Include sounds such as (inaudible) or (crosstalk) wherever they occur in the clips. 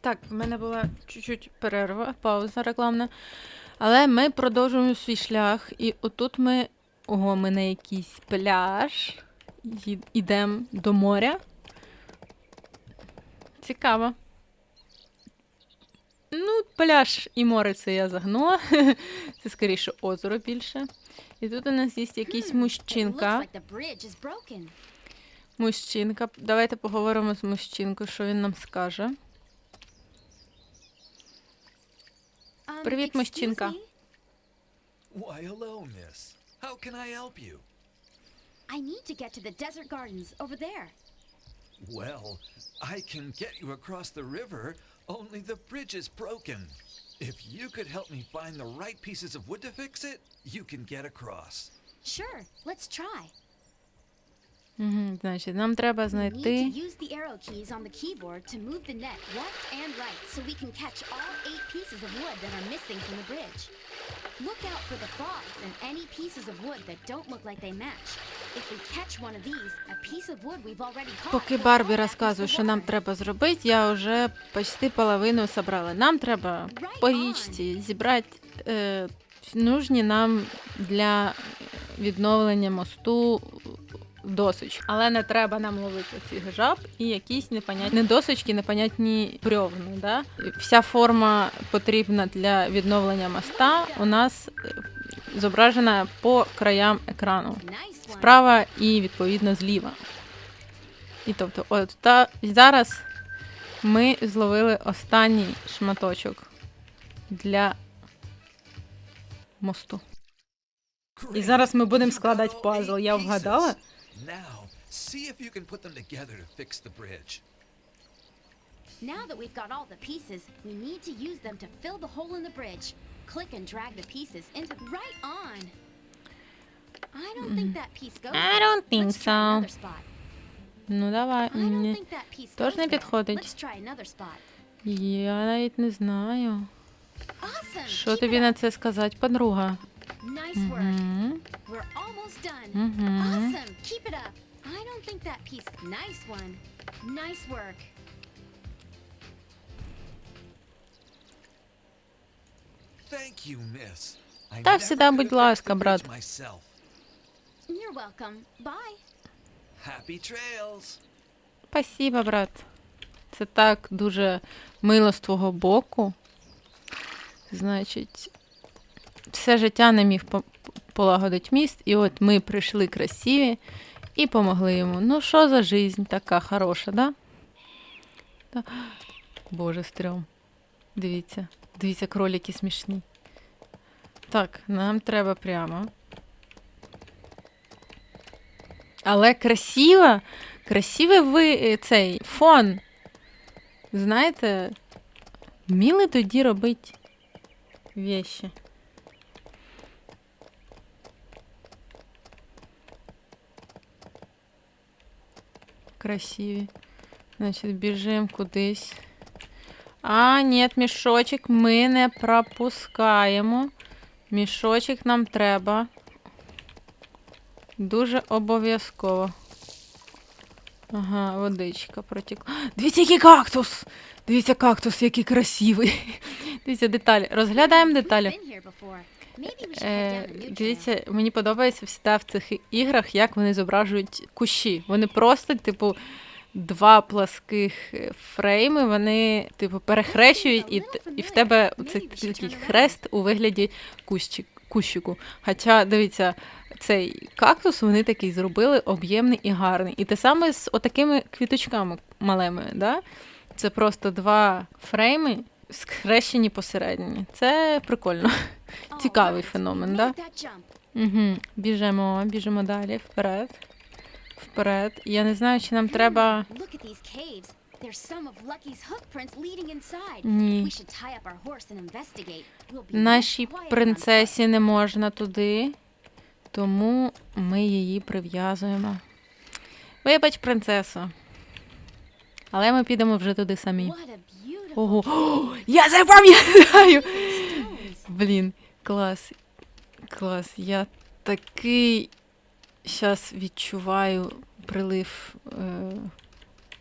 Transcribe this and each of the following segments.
Так, в мене була чуть-чуть перерва, пауза рекламна. Але ми продовжуємо свій шлях. І отут ми. Ого, ми на якийсь пляж. Йдемо до моря. Цікаво. Ну, пляж і море це я загнула. (laughs) Це скоріше озеро більше. І тут у нас є якийсь мужчинка. Мужчинка. Давайте поговоримо з мужчинкою, що він нам скаже. Привіт, excuse мужчинка. me? Why, hello, miss. How can I help you? I need to get to the desert gardens over there. Well, I can get you across the river, only the bridge is broken. If you could help me find the right pieces of wood to fix it, you can get across. Sure, let's try. Угу, значить, нам треба знайти. Look out for the frogs and any pieces of wood that don't look like they match. If we catch one of these, a piece of wood we've already caught. Поки Барбі розказує, що нам треба зробити, я вже почти половину собрала. Нам треба по річці зібрати е, нужні нам для відновлення мосту досочки. Але не треба нам ловити цих жаб і якісь непонятні не досочки, непонятні брьовни. Да? Вся форма потрібна для відновлення моста у нас е, зображена по краям екрану. Справа і відповідно зліва. І тобто, от та зараз ми зловили останній шматочок для мосту. І зараз ми будемо складати пазл. Я вгадала? Now, see if you can put them together to fix the bridge. Now that we've got all the pieces, we need to use them to fill the hole in the bridge. Click and drag the pieces into right on. I don't think that piece goes. I don't think Let's try so. another spot. Ну давай. I don't Ні. think that piece Тож не підходить. Let's try another spot. Я навіть не знаю. Awesome. Що тобі на це сказати, подруга? Nice work. Угу. We're almost done. Угу. Awesome. Keep it up. I don't think that piece. Nice one. Nice work. Thank you, miss. I Та never всегда будь fixed ласка, брат. bridge myself. You're welcome. Bye. Happy trails. Спасибо, брат. Це так дуже мило з твого боку. Значить, все життя не міг по- полагодити міст, і от ми прийшли красиві і помогли йому. Ну, що за жизнь така хороша, да? да? Боже, стрьом. Дивіться, дивіться, кролики смішні. Так, нам треба прямо. Але красиво, красивий ви е, цей фон. Знаєте, вміли тоді робити вещи. Красиві. Значить, біжимо кудись. А, ні, мішочок ми не пропускаємо. Мішочок нам треба. Дуже обов'язково. Ага, водичка протікла. Дивіться, який кактус! Дивіться, кактус, який красивий. (laughs) Дивіться деталі. Розглядаємо деталі. Е, дивіться, мені подобається всегда в цих іграх, як вони зображують кущі. Вони просто, типу, два пласких е, фрейми, вони, типу, перехрещують, і, і в тебе цей такий хрест у вигляді кущик, кущику. Хоча, дивіться, цей кактус вони такий зробили об'ємний і гарний. І те саме з отакими квіточками малими, да? Це просто два фрейми, схрещені посередині. Це прикольно. Цікавий феномен, made да? Угу. Біжимо, біжимо далі, вперед. Вперед. Я не знаю, чи нам треба. Ні. Нашій принцесі не можна туди, тому ми її прив'язуємо. Вибач, принцесо. Але ми підемо вже туди самі. Ого. О, (gasps) я запам'ятаю! Блін, клас. Клас. Я такий зараз відчуваю прилив е,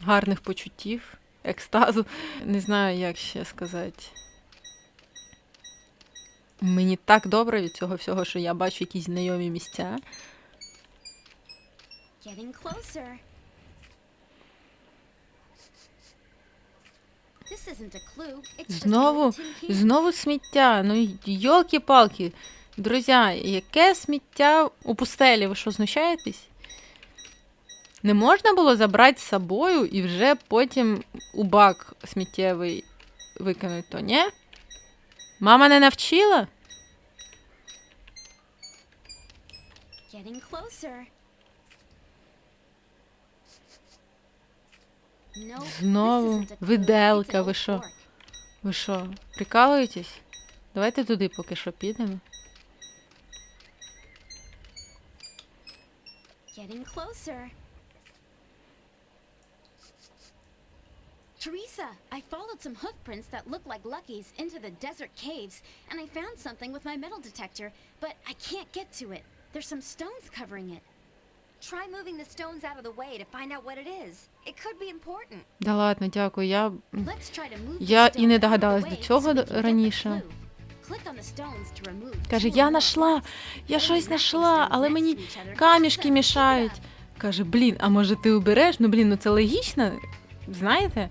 гарних почуттів. екстазу. Не знаю, як ще сказати. Мені так добре від цього всього, що я бачу якісь знайомі місця. Getting closer. This isn't a clue. It's just a Знову, знову сміття. Ну, йолки-палки. Друзі, яке сміття у пустелі? Ви що, знущаєтесь? Не можна було забрати з собою і вже потім у бак сміттєвий викинути, то ні? Мама не навчила? Getting closer. Знову isn't a clue. виделка, It's an ви old що? fork. Ви що, прикалуєтесь? Давайте туди поки що підемо. Getting closer. Teresa, I followed some hoof prints that look like Lucky's into the desert caves, and I found something with my metal detector, but I can't get to it. There's some stones covering it. Try moving the stones out of the way to find out what it is. It could be important. Да ладно, дякую. Я Я і не догадалась до цього раніше. Каже, я знайшла, я щось знайшла, але мені камішки мішають. Каже, блін, а може ти убереш? Ну блін, ну це логічно, знаєте,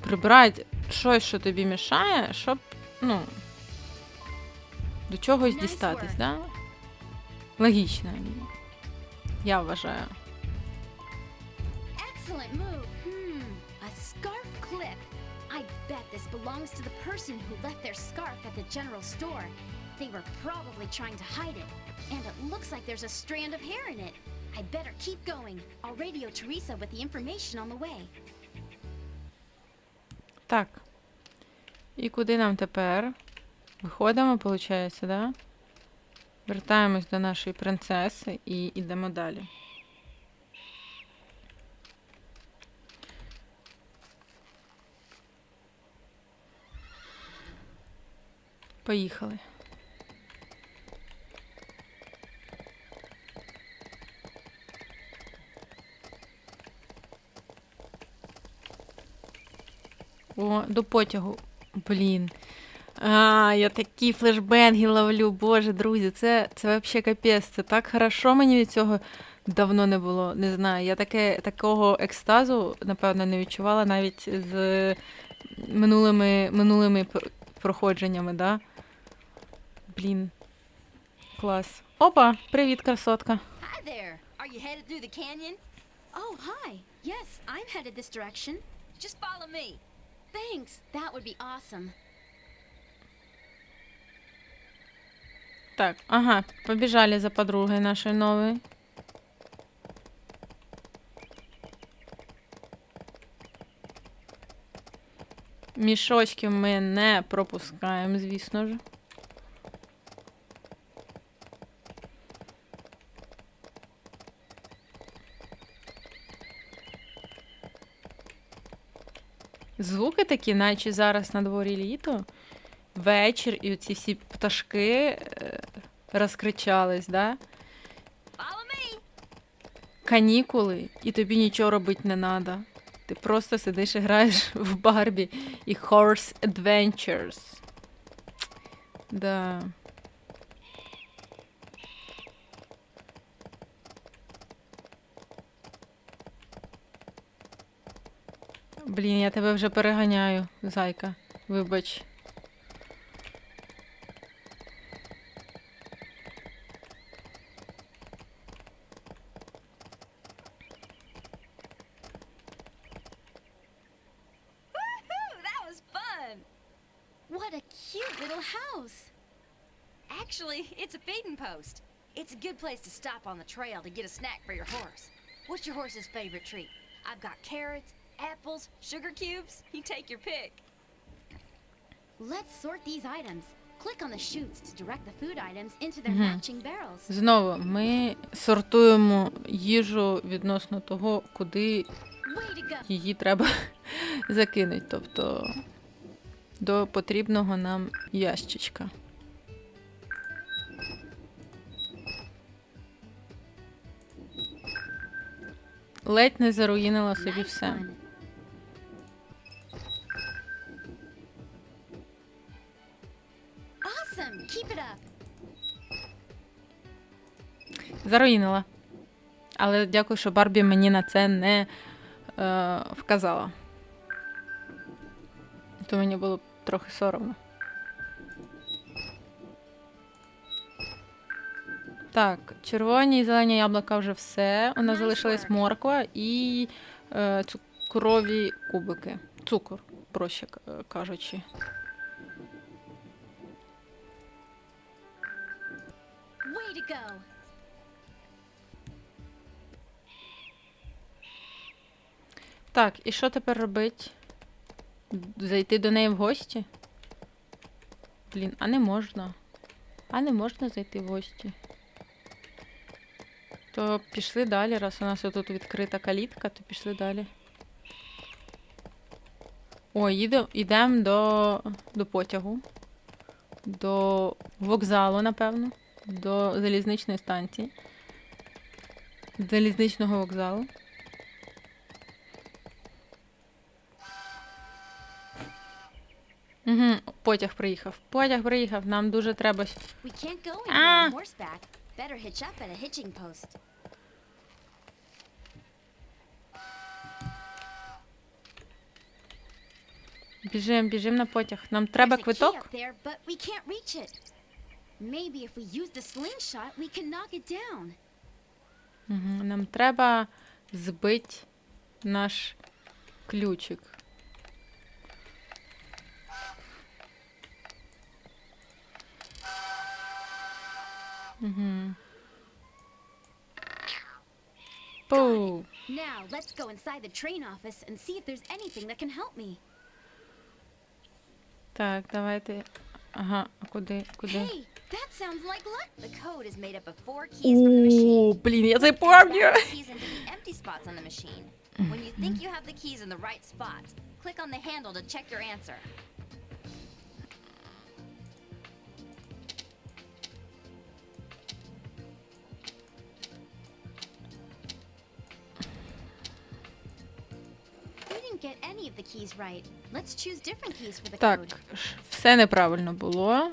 прибирати щось, що тобі мішає, щоб, ну, до чогось дістатись, да? Логічно. Я вважаю. Excellent move. Hmm, a scarf clip. I bet this belongs to the person who left their scarf at the general store. They were probably trying to hide it. And it looks like there's a strand of hair in it. I'd better keep going. I'll radio Teresa with the information on the way. Так. І куди нам тепер? Виходимо, виходить, да? Вертаємось до нашої принцеси і йдемо далі. Поїхали. О, до потягу. Блін. А, я такі флешбенги ловлю. Боже, друзі, це, це взагалі капець. Це так хорошо мені від цього давно не було. Не знаю. Я таке, такого екстазу, напевно, не відчувала навіть з минулими, минулими проходженнями, да? Блін. Клас. Опа, привіт, красотка. Hi there. Are you headed through the canyon? Oh, hi. Yes, I'm headed this direction. Just follow me. Thanks. That would be awesome. Так, ага, побіжали за подругою нашою новою. Мішочки ми не пропускаємо, звісно ж. Звуки такі, наче зараз на дворі літо, вечір, і оці всі пташки розкричались, да? Канікули, і тобі нічого робити не треба. Ти просто сидиш і граєш в Барбі і Horse Adventures. Да. Блін, я тебе вже переганяю, зайка. Вибач. Woohoo! That was fun. What a cute little house. Actually, it's a feeding post. It's a good place to stop on the trail to get a snack for your horse. What's your horse's favorite treat? I've got carrots, apples, sugar cubes. You take your pick. Let's sort these items. Click on the chutes to direct the food items into their Mhm. matching barrels. Знову ми сортуємо їжу відносно того, куди Way to go! її треба закинути, тобто до потрібного нам ящичка. ледь не заруїнила собі все. Заруїнила. Але дякую, що Барбі мені на це не е, вказала. То мені було трохи соромно. Так, червоні і зелені яблука вже все. У нас залишилась морква і е, цукрові кубики. Цукор, проще е, кажучи. Way to go! Так, і що тепер робить? Зайти до неї в гості? Блін, а не можна. А не можна зайти в гості. То пішли далі, раз у нас тут відкрита калітка, то пішли далі. О, йдемо до, до потягу. До вокзалу, напевно. До залізничної станції. Залізничного вокзалу. Угу, потяг приїхав. Потяг приїхав. Нам дуже треба. с- Better hitch up at a hitching post. Біжим, біжим на потяг. Нам треба квиток. Угу. Нам треба збити наш ключик. Угу. Пу. Now, let's go inside the train office and see if there's anything that can help me. Так, давайте. Ага, а куди? Куди? Hey, that sounds like luck. The code is made up of four keys from the machine. О, блін, я це Drop пам'ятаю. the keys into the empty spots on the machine. When you think you have the keys in the right spots, click on the handle to check your answer. Так, все неправильно було.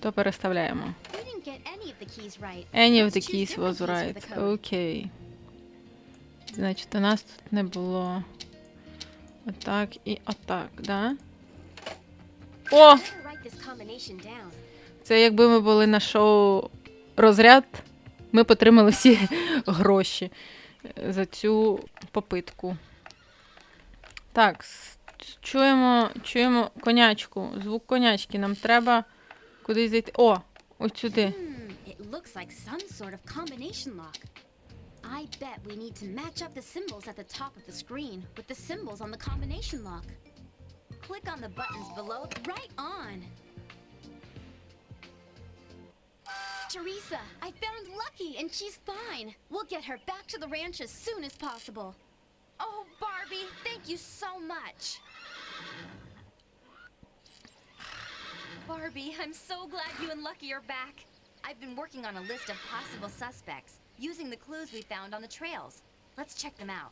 То переставляємо. Any of the keys was right. Окей. Значить, у нас тут не було. Отак і отак, да? О! Це якби ми були на шоу розряд, ми б отримали всі (laughs) гроші е, за цю попитку. Так, чуємо, чуємо конячку. Звук конячки. Нам треба кудись зайти. О! Ось сюди. Hmm. I bet we need to match up the symbols at the top of the screen with the symbols on the combination lock. Click on the buttons below. Right on! Teresa, I found Lucky and she's fine. We'll get her back to the ranch as soon as possible. Oh, Barbie, thank you so much. Barbie, I'm so glad you and Lucky are back. I've been working on a list of possible suspects using the clues we found on the trails. Let's check them out.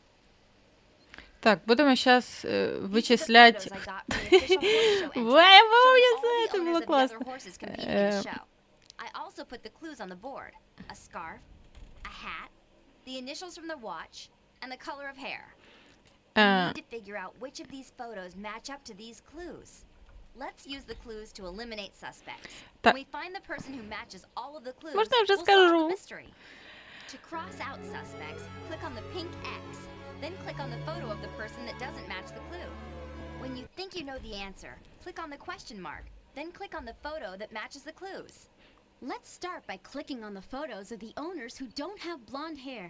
Так, будемо зараз These are the вичислять. photos I got from the official horse show entry, Вау, я showing all знаю, (laughs) the це owners було of the other класно. horses competing in the Е, show. I also put the clues on the board: a scarf, a hat, the initials from the watch, and the color of hair. We е, need to figure out which of these photos match up to these clues. Let's use the clues to eliminate suspects. Та- When we find the person who matches all of the clues, Можна я вже we'll solve скажу? the mystery. To cross out suspects, click on the pink X, then click on the photo of the person that doesn't match the clue. When you think you know the answer, click on the question mark, then click on the photo that matches the clues. Let's start by clicking on the photos of the owners who don't have blonde hair.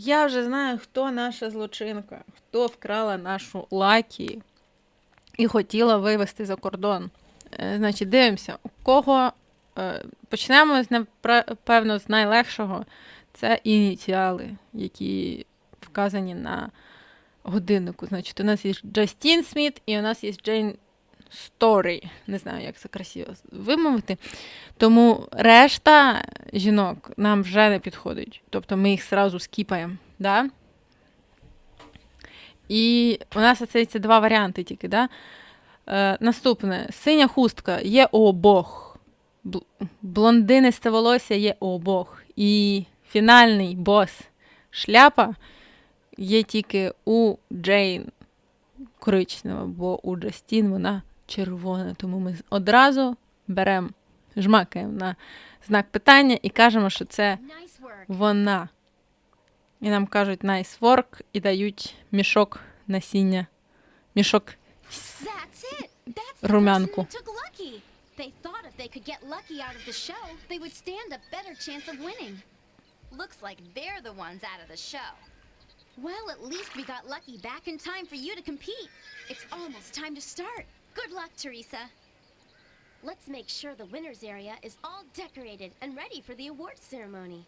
Я вже знаю, хто наша злочинка, хто вкрала нашу лакі і хотіла вивезти за кордон. Е, Значить, дивимося, у кого. е, Почнемо напевно з найлегшого. Це ініціали, які вказані на годиннику. Значить, у нас є Джастін Сміт і у нас є Джейн Сторі. Не знаю, як це красиво вимовити. Тому решта жінок нам вже не підходить. Тобто ми їх зразу скіпаємо. Да? І у нас остається два варіанти тільки. Да? Е, наступне. Синя хустка є обох. Блондинисте волосся є обох. І фінальний бос шляпа є тільки у Джейн коричнева, бо у Джастін вона червона. Тому ми одразу беремо, жмакаємо на знак питання і кажемо, що це вона. І нам кажуть nice work і дають мішок насіння. Мішок. Румянку. They thought if they could get lucky out of the show, they would stand a better chance of winning. Looks like they're the ones out of the show. Well, at least we got lucky back in time for you to compete. It's almost time to start. Good luck, Teresa. Let's make sure the winner's area is all decorated and ready for the awards ceremony.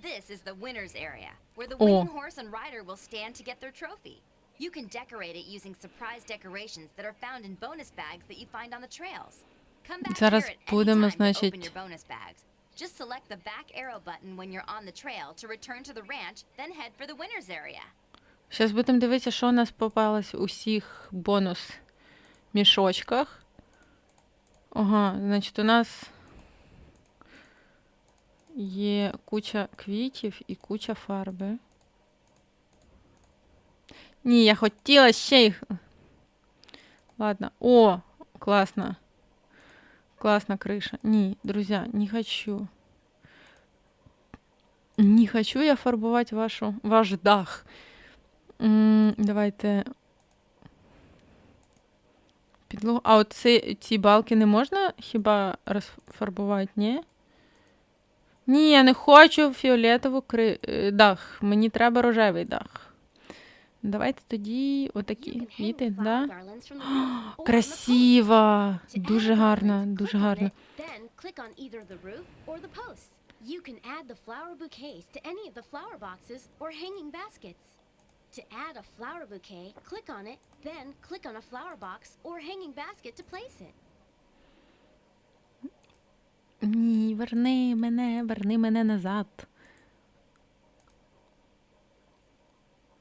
This is the winner's area, where the Oh. winning horse and rider will stand to get their trophy. You can decorate it using surprise decorations that are found in bonus bags that you find on the trails. Come back Зараз here at any будемо, time to open значить- your bonus bags. Just select the back arrow button when you're on the trail to return to the ranch, then head for the winner's area. Зараз будемо дивитися, що у нас попалось у всіх бонус мішочках. Ага, значить, у нас є куча квітів і куча фарби. Ні, я хотіла ще їх. Ладно. О, класно. Класна криша. Ні, друзі, не хочу. Не хочу я фарбувати вашу, ваш дах. Давайте. Підлогу. А от ці, ці балки не можна хіба розфарбувати, ні? Ні, я не хочу фіолетову кри... е, дах. Мені треба рожевий дах. Давайте тоді отакі квіти, да? the Красиво! Дуже гарно, garland, дуже гарно. posts. You can add the flower bouquets to any of the flower boxes or hanging baskets. To add a flower bouquet, click on it, then click on a flower box or hanging basket to place it. Ні, верни мене, верни мене назад.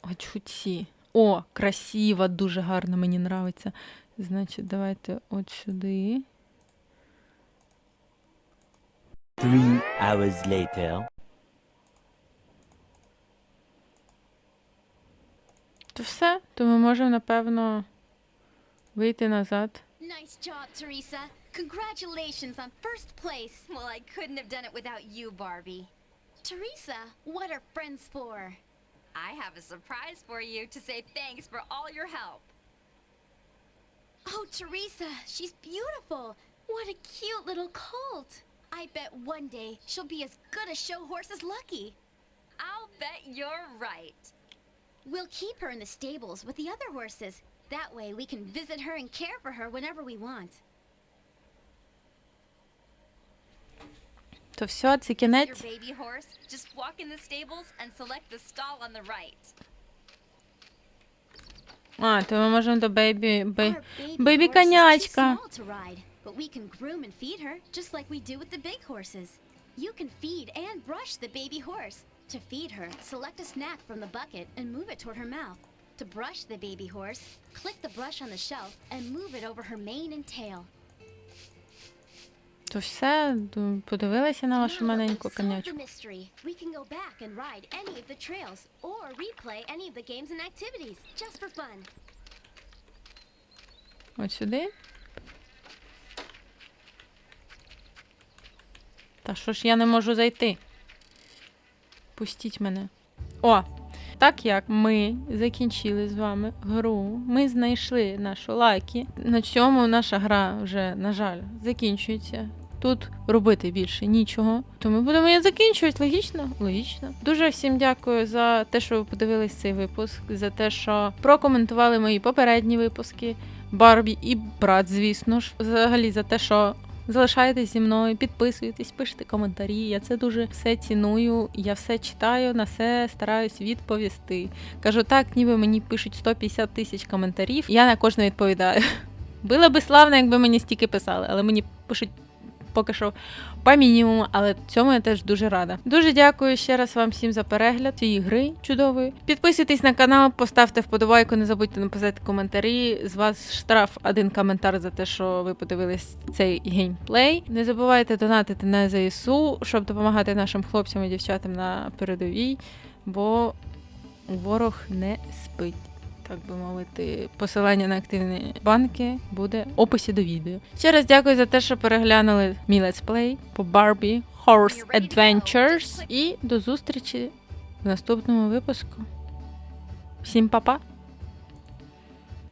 Хочу ці. О, красиво, дуже гарно, мені нравиться. Значить, давайте от сюди. Three hours later. То все, то ми можемо, напевно, вийти назад. Nice job, Teresa. Congratulations on first place. Well, I couldn't have done it without you, Barbie. Teresa, what are friends for? I have a surprise for you to say thanks for all your help. Oh, Teresa, she's beautiful. What a cute little colt. I bet one day she'll be as good a show horse as Lucky. I'll bet you're right. We'll keep her in the stables with the other horses. That way we can visit her and care for her whenever we want. То все, це Your кінець. baby horse, just walk in the stables and select the stall on the right. А, то ми можемо до бейбі. Бей... Our baby, Baby horse is too конячка. small to ride, but we can groom and feed her just like we do with the big horses. You can feed and brush the baby horse. To feed her, select a snack from the bucket and move it toward her mouth. To brush the baby horse, click the brush on the shelf and move it over her mane and tail. То все, подивилися на вашу маленьку конячку. we can go back and ride any of the trails or replay any of the games and activities just for fun. От сюди. Та що ж я не можу зайти? Пустіть мене. О! Так як ми закінчили з вами гру, ми знайшли нашу лайки. На цьому наша гра вже, на жаль, закінчується. Тут робити більше нічого. То ми будемо її закінчувати. Логічно? Логічно. Дуже всім дякую за те, що ви подивились цей випуск, за те, що прокоментували мої попередні випуски. Барбі і брат, звісно ж. Взагалі за те, що залишаєтесь зі мною, підписуєтесь, пишете коментарі. Я це дуже все ціную. Я все читаю, на все стараюсь відповісти. Кажу так, ніби мені пишуть 150 тисяч коментарів. Я на кожне відповідаю. (laughs) Було би славно, якби мені стільки писали, але мені пишуть поки що по мінімуму, але цьому я теж дуже рада. Дуже дякую ще раз вам всім за перегляд цієї гри чудової. Підписуйтесь на канал, поставте вподобайку, не забудьте написати коментарі. З вас штраф один коментар за те, що ви подивились цей геймплей. Не забувайте донатити на ЗСУ, щоб допомагати нашим хлопцям і дівчатам на передовій, бо ворог не спить. Так би мовити, посилання на активні банки буде в описі до відео. Ще раз дякую за те, що переглянули мій летсплей по Barbie Horse Adventures. І до зустрічі в наступному випуску. Всім па-па!